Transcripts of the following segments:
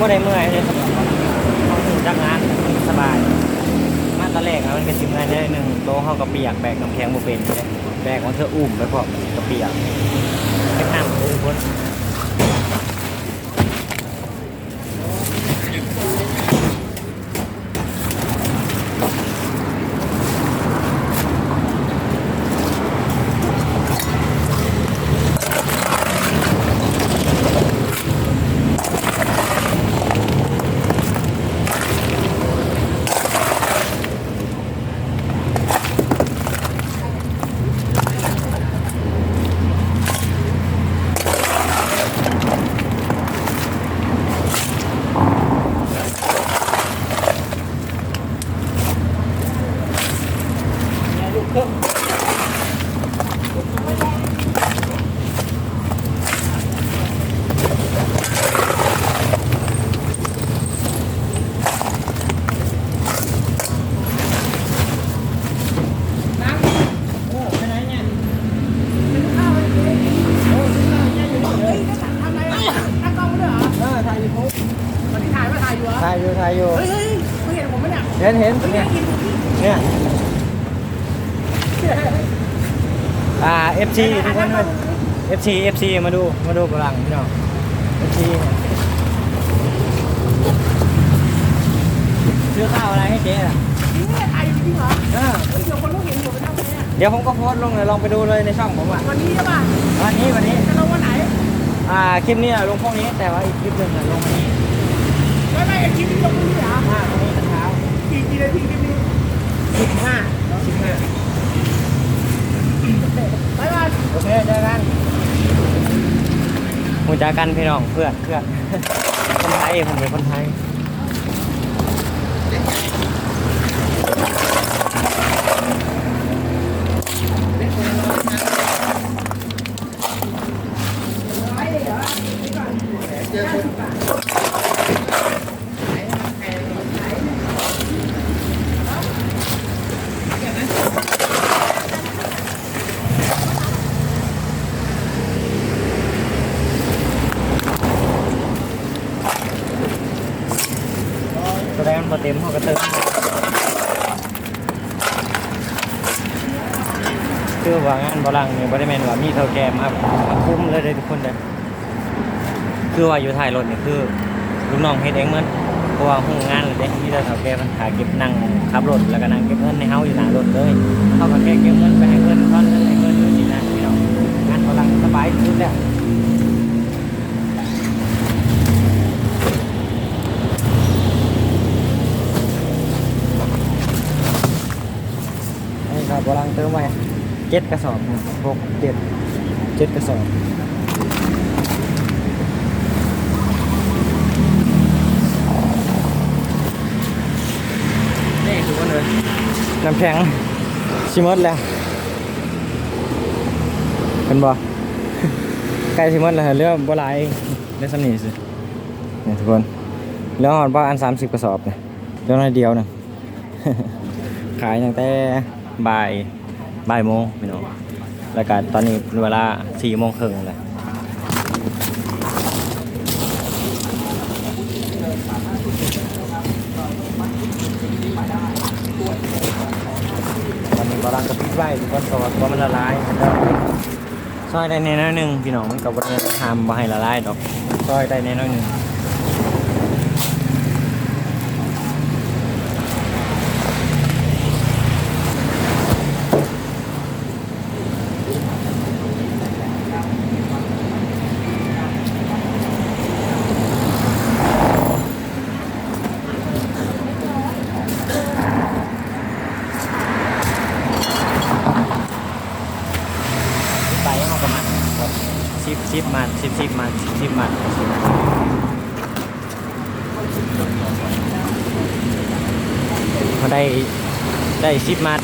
เมื่ได้เมื่อยเลยสำหรับเขาเขาถึงจักงานสบาย มาตอนแรกอะมันเป็นสิบงานได้หนึ่งโตะเขากระเปียกแบกน้ำแข็งโมเป็นเลยแบกของเธออุ้มไปพร้อมกระเปียกเก็บน้ำเลยทุกคน ถ่ายอยู่ถ่ายอยู่เห็ นเห็นเนี่ยเนี่ยอ่า FC ทุกคนเลย FC FC มาดูมาดูกำลังพี่น้อง FC ซื้อข้าวอะไรให้เจ๊อะเออเดี๋ยวผมก็โพสต์ลงเลยลองไปดูเลยในช่องผมอะวันนี้ใช่ป่ะวันนี้วันนี้จะลงวันไหนอ่าคลิปนี้อะลงพวกนี้แต่ว่าอีกคลิปหนึ่งอะลงวันนี้ไม่ไม่คลิปนี้ลงพรุ่งนี้เหรอห้าวันนี้ตอนเช้า กี่กี่นาทีคลิปนี้สิบห้าสิบห้าบ๊ายบายโอเคเจอกันหูจากันพี่น้องเพื่อนเพื่อนคนไทยผมเป็นคนไทยแสดงมันบ่เต็มเขาก็เติม คือว่างานบลังเนี่ยบริเวณว่ามีเท่าแก่มามาคุ้มเลยเด้ทุกคนเด้อคือว่าอยู่ถ่ายรถเนี่ยคือลูกน้องเฮ็ดเองเมือนเพราะว่าห้องงานเลยเด้มีแต่เท่าแก่มันขาเก็บนั่งขับรถแล้วก็นั่งเก็บเงินในเฮาอยู่หน้ารถเลยเขาก็แค่เก็บเงินไปให้เงินท่อนเงินให้เงินเลยสินะพี่น้องงานบลังสบายที่สุดแล้ว นี่ครับกำลังเติมไป เจ็ดกระสอบหกเจ็ดเจ็ดกระสอบนี่ทุกคนเลยน้ำแข็งชิมดแล้วเป็นบ่ใกล้ชิมดแล้วเรื่องบ่หลายเรื่องสำนีสินี่ทุกคนแล้วหอดบ้านสามสิบกระสอบเนี่ยเรื่องน้อยเดียวหนึงขายตั้งแต่บ่าย บ่ายโมงพี่น้องแล้วก็ตอนนี้เวลาสี่โมงครึ่งแล้วตอนนี้กำลังกระพริบไฟทุกคนเพราะว่าตัวมันละลายซอยได้ในน้อยหนึ่งพี่น้องมันกับวัฒนธรรมบ่ให้ละลายดอกซอยได้ในน้อยหนึ่ง ไปเอาประมาณ สิบสิบมันสิบสิบมันสิบมันเขาได้ได้สิบมัด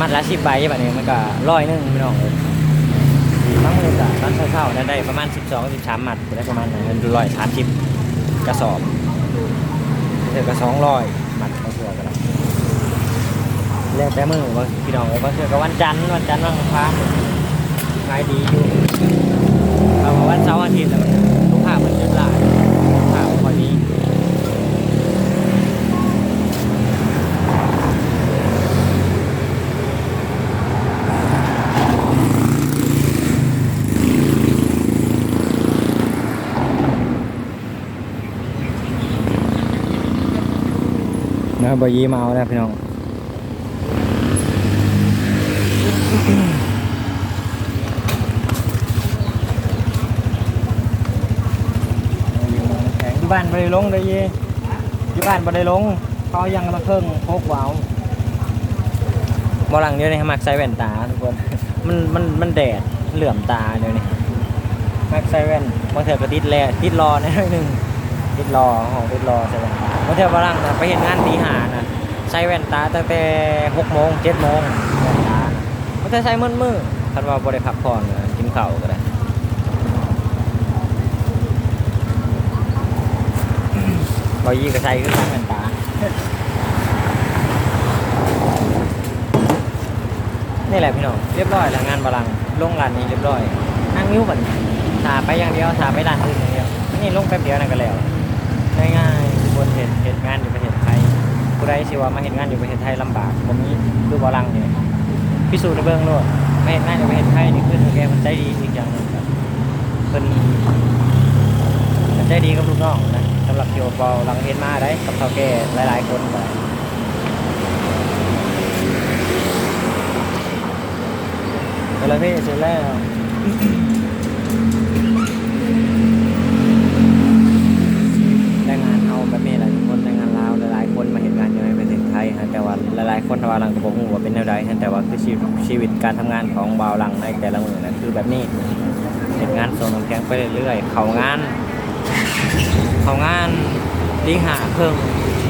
มัดละสิบใบแบบนี้มันก็ร้อยนึงไม่น้องเลยทั้งมดอะตอนเท่าๆนั้นได้ประมาณสิบสองสิบสามมัดได้ประมาณนั้นร้อยสามสิบกระสอบเถือกระสองร้อยมัดเขาเถือกันแล้วแล้วแต่มือว่าพี่น้องเอ้างเทื่อก็วันจันทร์วันจันทร์วันอังคารขายดีอยู่ วันเสาร์อาทิตย์แล้วมันลูกค้ามันจะหลายลูกค้าบ่ค่อยมีนะบบยีมาเอาแล้วพี่น้อง อยู่ บ้านบริลงเลยยีอยู่บ้านบริลงเขายังมาเครื่องพกวาวบอลังเดียวนี่มักใส่แว่นตาทุกคน มันมันมันแดดเหลื่อมตาเดี๋ยวนี้มักใส่แว่นบางเถอก็ติดแลติดรอหนอยหนึ่งติดรอของติดรอใส่แว่นตาบางเถอบอลังนะไปเห็นงานตีหานะใส่แว่นตาตั้งแต่หกโมงเจ็ดโมงแว่นตาบางเถอใส่มืดมือคันว่าบริพักผ่อนกินข้าวก็ได้ บอยี่ก็ใส่ขึ้นมาเหมือนตานี่แหละพี่น้องเรียบร้อยแล้วงานบาลังลงร้านนี้เรียบร้อยนั่งนิ้วบันถาไปอย่างเดียวถาไปร้านอื่นอย่างเดียวนี่ลงแป๊บเดียวนั่นก็แล้วง่ายๆบนเห็นเหตุงานอยู่ประเทศไทยผู้ใดสิว่ามาเห็นงานอยู่ประเทศไทยลำบากผมนี้คือบาลังเนี่ยพิสูจน์ในเบื้องโลดมาเห็นงานอยู่ประเทศไทยนี่คือแกมันใจดีอีกอย่างหนึ่งครับเป็นมันใจดีกับลูกน้องนะำหรับโยบอลลังเห็นมาได้กับเท่าแก่หลายๆคนไปแต่ละพี่เสร็จแล้วแรงงานเอาแบบนี้หลายคนแรงงานลาวหลายๆคนมาเห็นงานอยู่ในประเทศไทยฮะแต่ว่าหลายๆคนทว่าลังกระบอกหัวาเป็นแนวใดฮะแต่ว่าคือชีวิตชีวิตการทำงานของบาวลังในแต่ละมือนะคือแบบนี้เห็นงานส่งน้ำแข็งไปเรื่อยๆ เขางาน เขางานลิงหาเครื่อง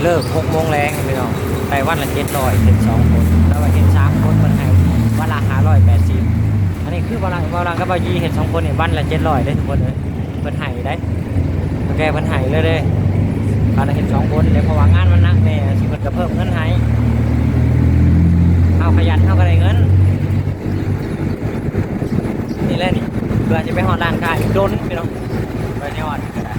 เลิกหกโมงแรงไปน้องไปวันละเจ็ดร้อยเห็นสองคนแล้วว่าเห็นสามคนมันให้วันละห้าร้อยแปดสิบอันนี้คือวันละวันละก็บบายีเห็นสองคนเนี่ยวันละเจ็ดร้อยได้ทุกคนเลยเพิ่นให้ได้โอเคเพิ่นให้เลยเด้วันละเห็นสองคนเลยเพราะว่างานมันหนักแน่สิเพิ่นก็เพิ่มเงินให้เอาขยันเท่ากันได้เงินนี่แหละนี่เพื่อจะไปหอดร้านค้าอีกโดนไปน้องไปในหอดก็ได้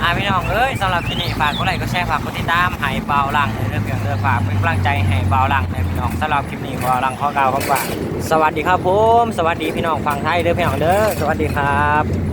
อ่า พี่น้องเอ้ยสำหรับที่นี่ฝากกดไลค์กดแชร์ฝากกดติดตามให้เบาหลังเรื่องเพียงเรื่องฝากเป็นกำลังใจให้เบาหลังนะพี่น้องสำหรับคลิปนี้เบาหลังขอกล่าวคำว่าสวัสดีครับผมสวัสดีพี่น้องฝั่งไทยเด้อพี่น้องเด้อสวัสดีครับ